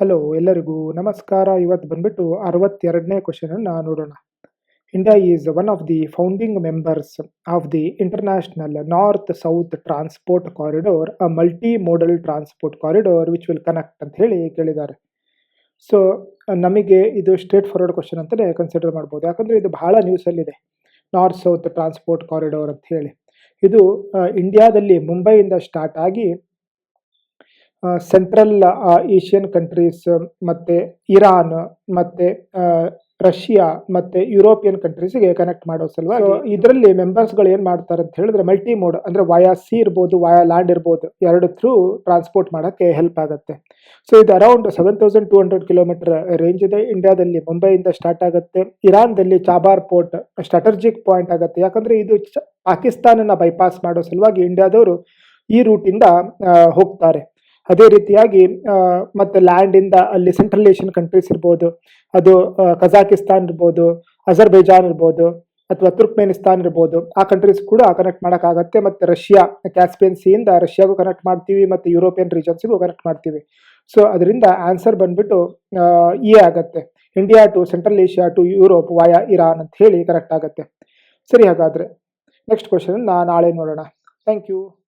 Hello, ಎಲ್ಲರಿಗೂ ನಮಸ್ಕಾರ. ಇವತ್ತು ಬಂದ್ಬಿಟ್ಟು ಅರವತ್ತೆರಡನೇ ಕ್ವಶನನ್ನು ನೋಡೋಣ. India is one of the founding members of the international north south transport corridor a multi modal transport corridor which will connect ಅಂತ ಹೇಳಿ ಕೇಳಿದ್ದಾರೆ. ಸೊ ನಮಗೆ ಇದು ಸ್ಟ್ರೇಟ್ ಫಾರ್ವರ್ಡ್ ಕ್ವಶನ್ ಅಂತಲೇ ಕನ್ಸಿಡರ್ ಮಾಡ್ಬೋದು. ಯಾಕಂದರೆ ಇದು ಬಹಳ ನ್ಯೂಸಲ್ಲಿದೆ ನಾರ್ತ್ ಸೌತ್ ಟ್ರಾನ್ಸ್ಪೋರ್ಟ್ ಕಾರಿಡೋರ್ ಅಂತ ಹೇಳಿ. ಇದು ಇಂಡಿಯಾದಲ್ಲಿ ಮುಂಬೈಯಿಂದ ಸ್ಟಾರ್ಟ್ ಆಗಿ ಸೆಂಟ್ರಲ್ ಏಷ್ಯನ್ ಕಂಟ್ರೀಸ್ ಮತ್ತೆ ಇರಾನ್ ಮತ್ತೆ ರಷ್ಯಾ ಮತ್ತೆ ಯುರೋಪಿಯನ್ ಕಂಟ್ರೀಸ್ಗೆ ಕನೆಕ್ಟ್ ಮಾಡೋ ಸಲುವಾಗಿ ಇದರಲ್ಲಿ ಮೆಂಬರ್ಸ್ಗಳು ಏನು ಮಾಡ್ತಾರೆ ಅಂತ ಹೇಳಿದ್ರೆ ಮಲ್ಟಿ ಮೋಡ್ ಅಂದ್ರೆ ವಾಯಾ ಸಿ ಇರ್ಬೋದು ವಾಯಾ ಲ್ಯಾಂಡ್ ಇರ್ಬೋದು ಎರಡು ಥ್ರೂ ಟ್ರಾನ್ಸ್ಪೋರ್ಟ್ ಮಾಡೋಕ್ಕೆ ಹೆಲ್ಪ್ ಆಗುತ್ತೆ. ಸೊ ಇದು around seven thousand two hundred kilometer range ಇದೆ. ಇಂಡಿಯಾದಲ್ಲಿ ಮುಂಬೈಯಿಂದ ಸ್ಟಾರ್ಟ್ ಆಗುತ್ತೆ. ಇರಾನ್ದಲ್ಲಿ ಚಾಬಾರ್ ಪೋರ್ಟ್ ಸ್ಟ್ರಾಟಜಿಕ್ ಪಾಯಿಂಟ್ ಆಗುತ್ತೆ. ಯಾಕಂದ್ರೆ ಇದು ಚ- ಪಾಕಿಸ್ತಾನನ ಬೈಪಾಸ್ ಮಾಡೋ ಸಲುವಾಗಿ ಇಂಡಿಯಾದವರು ಈ ರೂಟಿಂದ ಹೋಗ್ತಾರೆ. ಅದೇ ರೀತಿಯಾಗಿ ಮತ್ತು ಮತ್ತೆ ಲ್ಯಾಂಡ್ ಇಂದ ಅಲ್ಲಿ ಸೆಂಟ್ರಲ್ ಏಷ್ಯನ್ ಕಂಟ್ರೀಸ್ ಇರ್ಬೋದು, ಅದು ಕಜಾಕಿಸ್ತಾನ್ ಇರ್ಬೋದು ಅಜರ್ಬೈಜಾನ್ ಇರ್ಬೋದು, ಅಥವಾ ತುರ್ಕ್ಮೇನಿಸ್ತಾನ್ ಇರ್ಬೋದು, ಆ ಕಂಟ್ರೀಸ್ ಕೂಡ ಕನೆಕ್ಟ್ ಮಾಡೋಕ್ಕಾಗತ್ತೆ ಮತ್ತು ರಷ್ಯಾ ಕ್ಯಾಸ್ಪಿಯನ್ ಸಿಯಿಂದ ರಷ್ಯಾಗೂ ಕನೆಕ್ಟ್ ಮಾಡ್ತೀವಿ, ಮತ್ತು ಯುರೋಪಿಯನ್ ರೀಜನ್ಸ್ಗೂ ಕನೆಕ್ಟ್ ಮಾಡ್ತೀವಿ. ಸೊ ಅದರಿಂದ ಆನ್ಸರ್ ಬಂದ್ಬಿಟ್ಟು ಇ ಆಗತ್ತೆ. India to central Asia to Europe via Iran ಅಂತ ಹೇಳಿ ಕರೆಕ್ಟ್ ಆಗುತ್ತೆ. ಸರಿ ಹಾಗಾದರೆ ನೆಕ್ಸ್ಟ್ ಕ್ವಶನ್ ನಾಳೆ ನೋಡೋಣ. Thank you